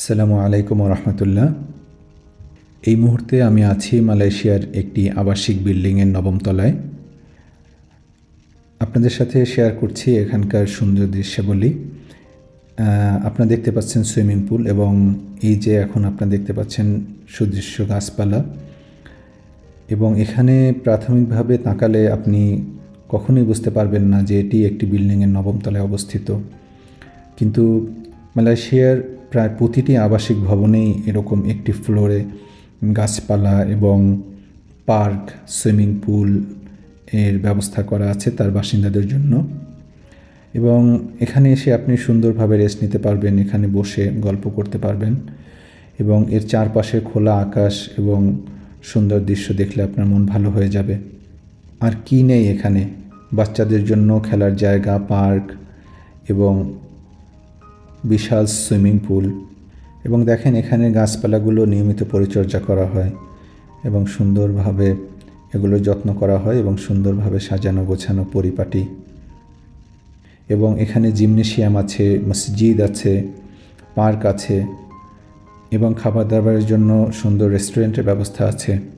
আসসালামু আলাইকুম রহমতুল্লাহ এই মুহূর্তে আমি আছি মালয়েশিয়ার একটি আবাসিক বিল্ডিংয়ের নবম তলায়। আপনাদের সাথে শেয়ার করছি এখানকার সুন্দর দৃশ্যাবলী। আপনারা দেখতে পাচ্ছেন সুইমিং পুল এবং এই যে এখন আপনারা দেখতে পাচ্ছেন সুদৃশ্য গাছপালা। এবং এখানে প্রাথমিকভাবে তাকালে আপনি কখনোই বুঝতে পারবেন না যে এটি একটি বিল্ডিংয়ের নবম তলায় অবস্থিত। কিন্তু মালয়েশিয়ার প্রায় প্রতিটি আবাসিক ভবনেই এরকম একটি ফ্লোরে গাছপালা এবং পার্ক, সুইমিং পুল এর ব্যবস্থা করা আছে তার বাসিন্দাদের জন্য। এবং এখানে এসে আপনি সুন্দরভাবে রেস্ট নিতে পারবেন, এখানে বসে গল্প করতে পারবেন এবং এর চারপাশে খোলা আকাশ এবং সুন্দর দৃশ্য দেখলে আপনার মন ভালো হয়ে যাবে। আর কি নেই এখানে? বাচ্চাদের জন্য খেলার জায়গা, পার্ক এবং বিশাল সুইমিং পুল এবং দেখেন এখানে গাছপালাগুলো নিয়মিত পরিচর্যা করা হয় এবং সুন্দরভাবে এগুলো যত্ন করা হয় এবং সুন্দরভাবে সাজানো গোছানো পরিপাটি। এবং এখানে জিমনেশিয়াম আছে, মসজিদ আছে, পার্ক আছে এবং খাবার দাবারের জন্য সুন্দর রেস্টুরেন্টের ব্যবস্থা আছে।